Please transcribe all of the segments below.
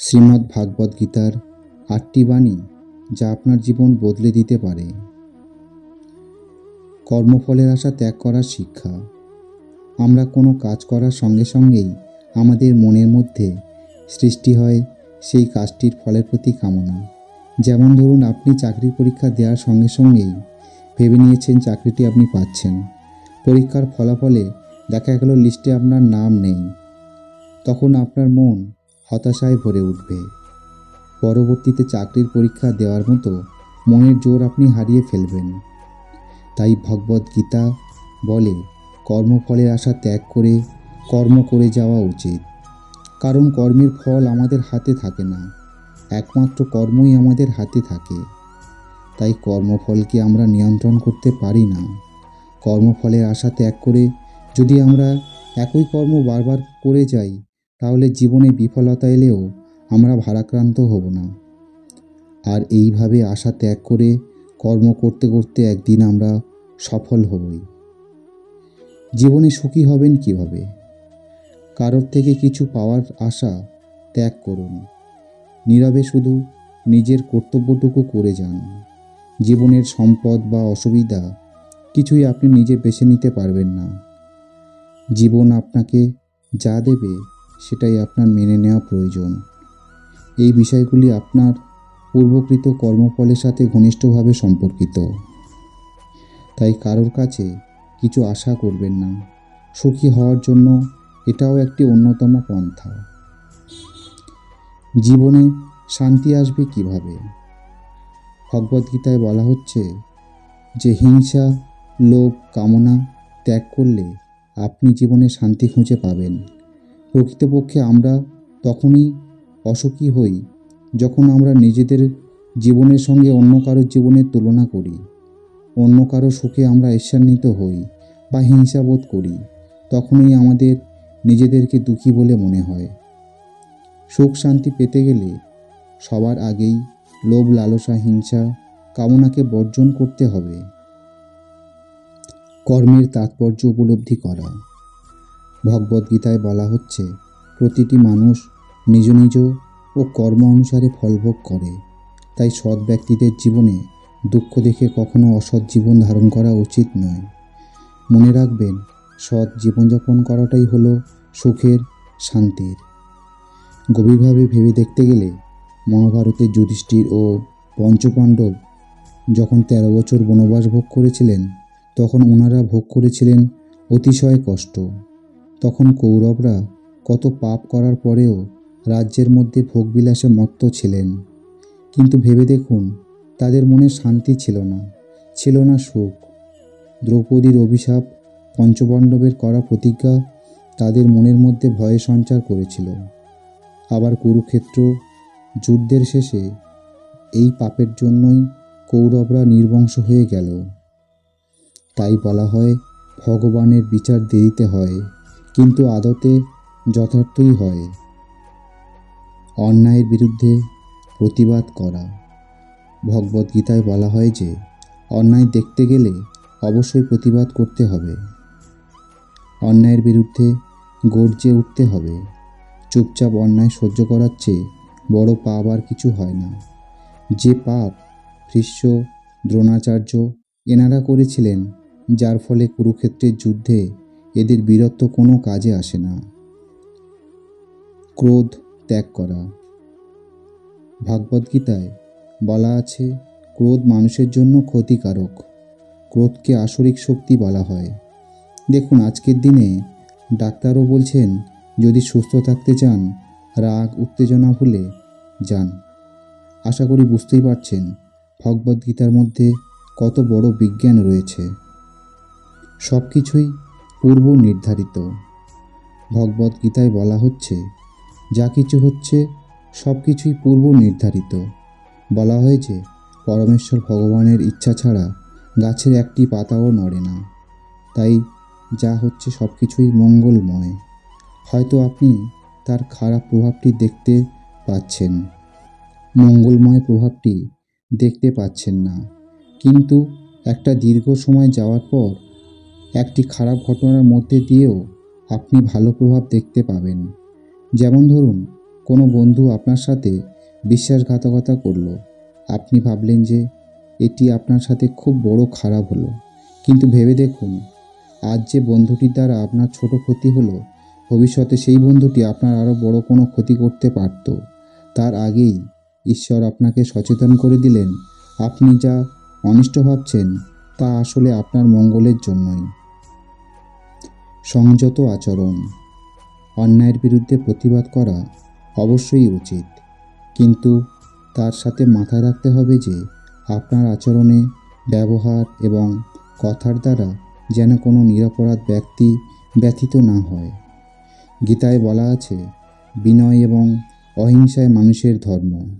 শ্রীমদ্ ভাগবত গীতার আটটি বাণী যা আপনার জীবন বদলে দিতে পারে। কর্মফলের আশা ত্যাগ করার শিক্ষা। আমরা কোনো কাজ করার সঙ্গে সঙ্গেই আমাদের মনের মধ্যে সৃষ্টি হয় সেই কাজটির ফলের প্রতি কামনা। যেমন ধরুন, আপনি চাকরির পরীক্ষা দেওয়ার সঙ্গে সঙ্গেই ভেবে নিয়েছেন চাকরিটি আপনি পাচ্ছেন। পরীক্ষার ফলাফলে দেখা গেল লিস্টে আপনার নাম নেই। তখন আপনার মন হতাশায় ভরে উঠবে। পরবর্তীতে চাকরির পরীক্ষা দেওয়ার মতো মনের জোর আপনি হারিয়ে ফেলবেন। তাই ভগবদ গীতা বলে, কর্মফলের আশা ত্যাগ করে কর্ম করে যাওয়া উচিত। কারণ কর্মের ফল আমাদের হাতে থাকে না, একমাত্র কর্মই আমাদের হাতে থাকে। তাই কর্মফলকে আমরা নিয়ন্ত্রণ করতে পারি না। কর্মফলের আশা ত্যাগ করে যদি আমরা একই কর্ম বারবার করে যাই তাহলে জীবনে বিফলতা এলেও আমরা ভারাক্রান্ত হব না। আর এইভাবে আশা ত্যাগ করে কর্ম করতে করতে একদিন আমরা সফল হবই। জীবনে সুখী হবেন কীভাবে? কারোর থেকে কিছু পাওয়ার আশা ত্যাগ করুন। নীরবে শুধু নিজের কর্তব্যটুকু করে যান। জীবনের সম্পদ বা অসুবিধা কিছুই আপনি নিজে বেছে নিতে পারবেন না। জীবন আপনাকে যা দেবে সেটাই আপনার মেনে নেওয়া প্রয়োজন। এই বিষয়গুলি আপনার পূর্বকৃত কর্মফলের সাথে ঘনিষ্ঠভাবে সম্পর্কিত। তাই কারোর কাছে কিছু আশা করবেন না। সুখী হওয়ার জন্য এটাও একটি অন্যতম পন্থা। জীবনে শান্তি আসবে কীভাবে? ভগবদ্গীতায় বলা হচ্ছে যে, হিংসা, লোভ, কামনা ত্যাগ করলে আপনি জীবনে শান্তি খুঁজে পাবেন। প্রকৃতপক্ষে আমরা তখনই অসুখী হই যখন আমরা নিজেদের জীবনের সঙ্গে অন্য কারোর জীবনের তুলনা করি, অন্য কারও সুখে আমরা ঈর্ষান্বিত হই বা হিংসাবোধ করি, তখনই আমাদের নিজেদেরকে দুঃখী বলে মনে হয়। সুখ শান্তি পেতে গেলে সবার আগেই লোভ, লালসা, হিংসা কামনাকে বর্জন করতে হবে। কর্মের তাৎপর্য উপলব্ধি করা। ভগবদ্গীতায় বলা হচ্ছে, প্রতিটি মানুষ নিজ নিজ ও কর্ম অনুসারে ফলভোগ করে। তাই সৎ ব্যক্তিদের জীবনে দুঃখ দেখে কখনো অসৎ জীবন ধারণ করা উচিত নয়। মনে রাখবেন, সৎ জীবনযাপন করাটাই হলো সুখের শান্তির। গভীরভাবে ভেবে দেখতে গেলে মহাভারতের যুধিষ্ঠির ও পঞ্চপাণ্ডব যখন তেরো বছর বনবাস ভোগ করেছিলেন, তখন ওনারা ভোগ করেছিলেন অতিশয় কষ্ট। তখন কৌরবরা কত পাপ করার পরেও রাজ্যের মধ্যে ভোগবিলাসে মত্ত ছিলেন। কিন্তু ভেবে দেখুন, তাদের মনে শান্তি ছিল না ছিল না সুখ। দ্রৌপদীর অভিশাপ, পঞ্চপাণ্ডবের করা প্রতিজ্ঞা তাদের মনের মধ্যে ভয়ে সঞ্চার করেছিল। আবার কুরুক্ষেত্র যুদ্ধের শেষে এই পাপের জন্যই কৌরবরা নির্বংশ হয়ে গেল। তাই বলা হয়, ভগবানের বিচার দেরিতে হয়। কিন্তু আদতে যথার্থই হয়। অন্যায়ের বিরুদ্ধে প্রতিবাদ করা। ভগবদ্গীতায় বলা হয় যে, অন্যায় দেখতে গেলে অবশ্যই প্রতিবাদ করতে হবে। অন্যায়ের বিরুদ্ধে গর্জে উঠতে হবে। চুপচাপ অন্যায় সহ্য করার চেয়ে বড় পাপ আর কিছু হয় না। যে পাপ ভীষ্ম দ্রোণাচার্য এনারা করেছিলেন, যার ফলে কুরুক্ষেত্রের যুদ্ধে এদের বীরত্ব কোনো কাজে আসে না। ক্রোধ ত্যাগ করা। ভাগবদ্গীতায় বলা আছে, ক্রোধ মানুষের জন্য ক্ষতিকারক, ক্রোধকে আসরিক শক্তি বলা হয়। দেখুন, আজকের দিনে ডাক্তারও বলছেন, যদি সুস্থ থাকতে চান, রাগ, উত্তেজনা ভুলে যান। আশা করি বুঝতেই পারছেন, ভগবদ্গীতার মধ্যে কত বড় বিজ্ঞান রয়েছে। সব কিছুই পূর্ব নির্ধারিত ভগবদ্গীতায় বলা হচ্ছে, যা কিছু হচ্ছে, সব কিছুই পূর্ব নির্ধারিত বলা হয়েছে, পরমেশ্বর ভগবানের ইচ্ছা ছাড়া গাছের একটি পাতাও নড়ে না। তাই যা হচ্ছে সব কিছুই মঙ্গলময়। হয়তো আপনি তার খারাপ প্রভাবটি দেখতে পাচ্ছেন। মঙ্গলময় প্রভাবটি দেখতে পাচ্ছেন না। কিন্তু একটা দীর্ঘ সময় যাওয়ার পর একটি খারাপ ঘটনার মধ্যে দিয়েও আপনি ভালো প্রভাব দেখতে পাবেন। যেমন ধরুন, কোনো বন্ধু আপনার সাথে বিশ্বাসঘাতকতা করল। আপনি ভাবলেন যে, এটি আপনার সাথে খুব বড় খারাপ হলো। কিন্তু ভেবে দেখুন, আজ যে বন্ধুটির দ্বারা আপনার ছোট ক্ষতি হলো, ভবিষ্যতে সেই বন্ধুটি আপনার আরও বড় কোনো ক্ষতি করতে পারত। তার আগেই ঈশ্বর আপনাকে সচেতন করে দিলেন, আপনি যা অনিষ্ট ভাবছেন, তা আসলে আপনার মঙ্গলের জন্যই। সংযত আচরণ। অন্যায়ের বিরুদ্ধে প্রতিবাদ করা অবশ্যই উচিত। কিন্তু তার সাথে মাথায় রাখতে হবে যে, আপনার আচরণে ব্যবহার এবং কথার দ্বারা যেন কোনো নিরপরাধ ব্যক্তি ব্যথিত না হয়। গীতায় বলা আছে, বিনয় এবং অহিংসায় মানুষের ধর্ম।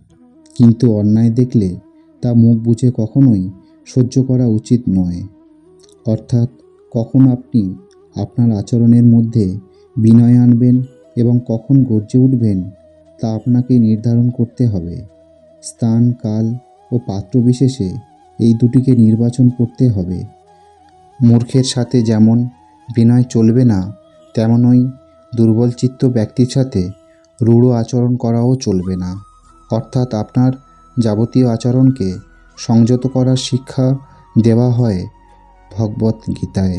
কিন্তু অন্যায় দেখলে তা মুখ বুঝে কখনোই সহ্য করা উচিত নয়। অর্থাৎ কখন আপনি আপনার আচরণের মধ্যে বিনয় আনবেন এবং কখন গর্জে উঠবেন তা আপনাকে নির্ধারণ করতে হবে। স্থান, কাল ও পাত্র বিশেষে এই দুটিকে নির্বাচন করতে হবে। মূর্খের সাথে যেমন বিনয় চলবে না, তেমনই দুর্বল চিত্ত ব্যক্তির সাথে রূঢ় আচরণ করাও চলবে না। অর্থাৎ আপনার যাবতীয় আচরণকে সংযত করার শিক্ষা দেওয়া হয় ভগবত গীতায়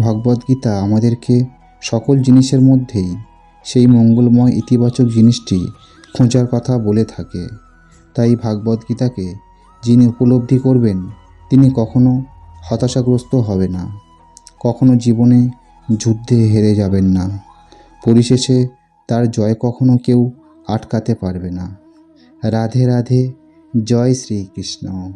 ভগবদ্গীতা আমাদেরকে সকল জিনিসের মধ্যেই সেই মঙ্গলময় ইতিবাচক জিনিসটি খোঁজার কথা বলে থাকে। তাই ভাগবদ্গীতাকে যিনি উপলব্ধি করবেন, তিনি কখনো হতাশাগ্রস্ত হবে না। কখনো জীবনে যুদ্ধে হেরে যাবেন না। পরিশেষে তার জয় কখনো কেউ আটকাতে পারবে না। রাধে রাধে, জয় শ্রীকৃষ্ণ।